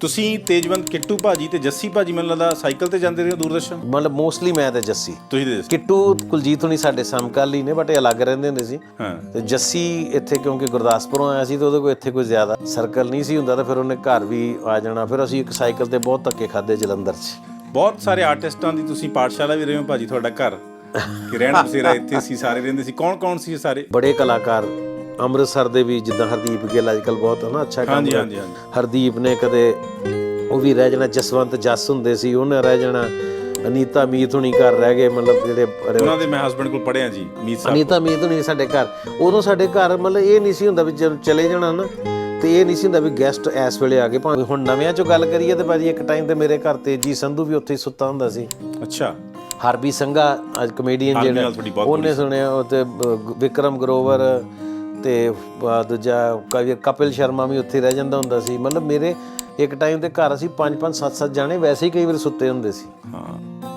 ਤੁਸੀਂ ਤੇਜਵੰਤ ਕਿੱਟੂ ਭਾਜੀ ਤੇ ਜੱਸੀ ਭਾਜੀ ਮੈਨੂੰ ਲੱਗਦਾ ਸਾਈਕਲ ਤੇ ਜਾਂਦੇ ਰਹੇ ਹੋ ਦੂਰਦਰਸ਼ਨ? ਮਤਲਬ ਮੋਸਟਲੀ ਮੈਂ ਤੇ ਜੱਸੀ। ਤੁਸੀਂ ਦੇ ਕਿੱਟੂ ਕੁਲਜੀਤ ਹੁਣੀ ਸਾਡੇ ਸਮਕਾਲੀ ਨੇ ਬਟ ਇਹ ਅਲੱਗ ਰਹਿੰਦੇ ਹੁੰਦੇ ਸੀ। ਹਾਂ। ਤੇ ਜੱਸੀ ਇੱਥੇ ਕਿਉਂਕਿ ਗੁਰਦਾਸਪੁਰੋਂ ਆਇਆ ਸੀ ਤੇ ਉਹਦੇ ਕੋਲ ਇੱਥੇ ਕੋਈ ਜ਼ਿਆਦਾ ਸਰਕਲ ਨਹੀਂ ਸੀ ਹੁੰਦਾ ਤਾਂ ਫਿਰ ਉਹਨੇ ਘਰ ਵੀ ਆ ਜਾਣਾ। ਫਿਰ ਅਸੀਂ ਇੱਕ ਸਾਈਕਲ ਤੇ ਬਹੁਤ ਧੱਕੇ ਖਾਦੇ ਜਲੰਧਰ 'ਚ। ਬਹੁਤ ਸਾਰੇ ਆਰਟਿਸਟਾਂ ਦੀ ਤੁਸੀਂ ਪਾਠਸ਼ਾਲਾ ਵੀ ਰਹੇ ਹੋ ਭਾਜੀ ਤੁਹਾਡਾ ਘਰ। ਕਿ ਰਹਿਣਾ ਬਸੇਰਾ ਇੱਥੇ ਸੀ ਸਾਰੇ ਰਹਿੰਦੇ ਸੀ। ਕੌਣ ਕੌਣ ਸੀ ਇਹ ਸਾਰੇ? ਬੜੇ ਕਲਾਕਾਰ ਅੰਮ੍ਰਿਤਸਰ ਦੇ ਵੀ ਜਿੱਦਾਂ ਹਰਦੀਪ ਗਿੱਲ ਅੱਜਕੱਲ ਬਹੁਤ ਹੈ ਨਾ ਅੱਛਾ ਕੰਮ ਹਾਂਜੀ, ਹਾਂਜੀ, ਹਾਂਜੀ। ਹਰਦੀਪ ਨੇ ਕਦੇ ਉਹ ਵੀ ਰਹਿ ਜਾਣਾ ਜਸਵੰਤ ਜੱਸ ਹੁੰਦੇ ਸੀ ਉਹਨੇ ਰਹਿ ਜਾਣਾ। ਅਨੀਤਾ ਮੀਤ ਹੁਣੀ ਘਰ ਰਹਿ ਗਏ ਮਤਲਬ ਜਿਹੜੇ ਉਹਨਾਂ ਦੇ ਮੈਂ ਹਸਬੰਡ ਕੋਲ ਪੜਿਆ ਜੀ ਮੀਤ ਸਾਹਿਬ ਅਨੀਤਾ ਮੀਤ ਹੁਣੀ ਸਾਡੇ ਘਰ। ਉਦੋਂ ਸਾਡੇ ਘਰ ਮਤਲਬ ਇਹ ਨਹੀਂ ਸੀ ਹੁੰਦਾ ਵੀ ਜਦੋਂ ਚਲੇ ਜਾਣਾ ਨਾ ਤੇ ਇਹ ਨਹੀਂ ਸੀ ਹੁੰਦਾ ਵੀ ਗੈਸਟ ਇਸ ਵੇਲੇ ਆ ਗਏ। ਭਾਵੇਂ ਹੁਣ ਨਵਿਆਂ ਚੋਂ ਗੱਲ ਕਰੀਏ ਤੇ ਭਾਜੀ ਇੱਕ ਟਾਈਮ ਤੇ ਮੇਰੇ ਘਰ ਤੇ ਜੀ ਸੰਧੂ ਵੀ ਉੱਥੇ ਹੀ ਸੁੱਤਾ ਹੁੰਦਾ ਸੀ। ਅੱਛਾ। ਹਰਬੀ ਸੰਘਾ ਅੱਜ ਕਮੇਡੀਅਨ ਜਿਹੜਾ ਉਹਨੇ ਸੁਣਿਆ ਉਹ ਤੇ ਵਿਕਰਮ ਗਰੋਵਰ ਤੇ ਅ, ਦੂਜਾ ਕਵੀ ਕਪਿਲ ਸ਼ਰਮਾ ਵੀ ਉੱਥੇ ਰਹਿ ਜਾਂਦਾ ਹੁੰਦਾ ਸੀ। ਮਤਲਬ ਮੇਰੇ ਇੱਕ ਟਾਈਮ ਤੇ ਘਰ ਅਸੀਂ 5 5 7 7 ਜਾਣੇ ਵੈਸੇ ਹੀ ਕਈ ਵਾਰ ਸੁੱਤੇ ਹੁੰਦੇ ਸੀ। ਹਾਂ।